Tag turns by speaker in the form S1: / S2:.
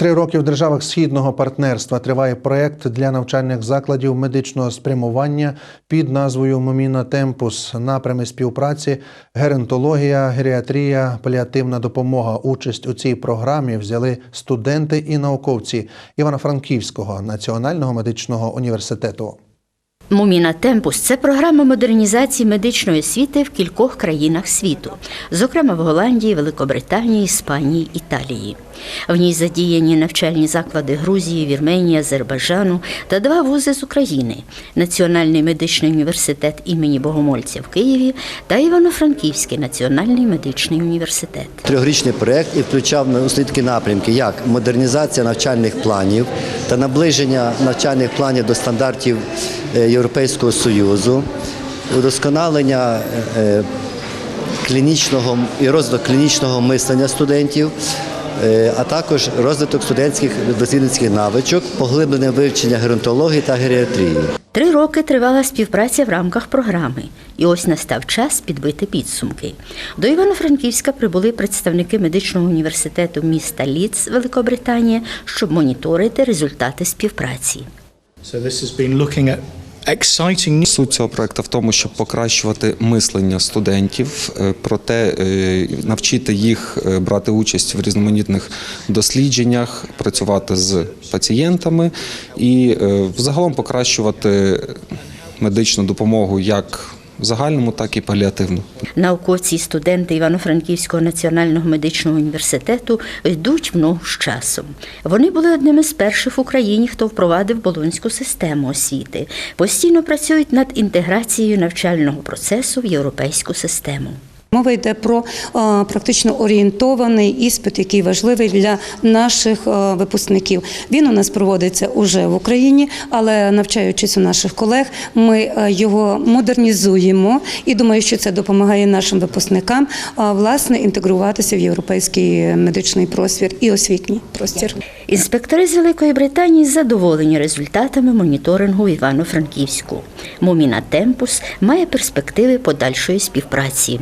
S1: Три роки в державах східного партнерства триває проект для навчальних закладів медичного спрямування під назвою Моміна Темпус. Напрями співпраці геронтологія, геріатрія, паліативна допомога. Участь у цій програмі взяли студенти і науковці Івано-Франківського національного медичного університету.
S2: Муміна Темпус це програма модернізації медичної освіти в кількох країнах світу, зокрема в Голландії, Великобританії, Іспанії, Італії. В ній задіяні навчальні заклади Грузії, Вірменії, Азербайджану та два вузи з України Національний медичний університет імені Богомольця в Києві та Івано-Франківський національний медичний університет.
S3: Трьохрічний проєкт і включав на усі напрямки, як модернізація навчальних планів та наближення навчальних планів до стандартів е, Європейського Союзу, удосконалення е, клінічного і розвиток клінічного мислення студентів. е, А також розвиток студентських дослідницьких навичок, поглиблене вивчення геронтології та геріатрії.
S2: Три роки тривала співпраця в рамках програми, і ось настав час підбити підсумки. До Івано-Франківська прибули представники медичного університету міста Ліц, Великобританія, щоб моніторити результати співпраці.
S4: So this has been looking at exciting
S5: Суть цього проекту в тому, щоб покращувати мислення студентів, про проте е, навчити їх е, брати участь в різноманітних дослідженнях, працювати з пацієнтами і е, взагалом покращувати медичну допомогу як в загальному, так і паліативну.
S2: Науковці і студенти Івано-Франківського національного медичного університету йдуть в ногу з часом. Вони були одними з перших в Україні, хто впровадив болонську систему освіти. Постійно працюють над інтеграцією навчального процесу в європейську систему.
S6: Мова йде про е, практично орієнтований іспит, який важливий для наших е, випускників. Він у нас проводиться уже в Україні, але навчаючись у наших колег, ми е, його модернізуємо і думаю, що це допомагає нашим випускникам власне інтегруватися в європейський медичний простір і освітній простір.
S2: Інспектори з Великої Британії задоволені результатами моніторингу Івано-Франківську. Муміна Темпус має перспективи подальшої співпраці.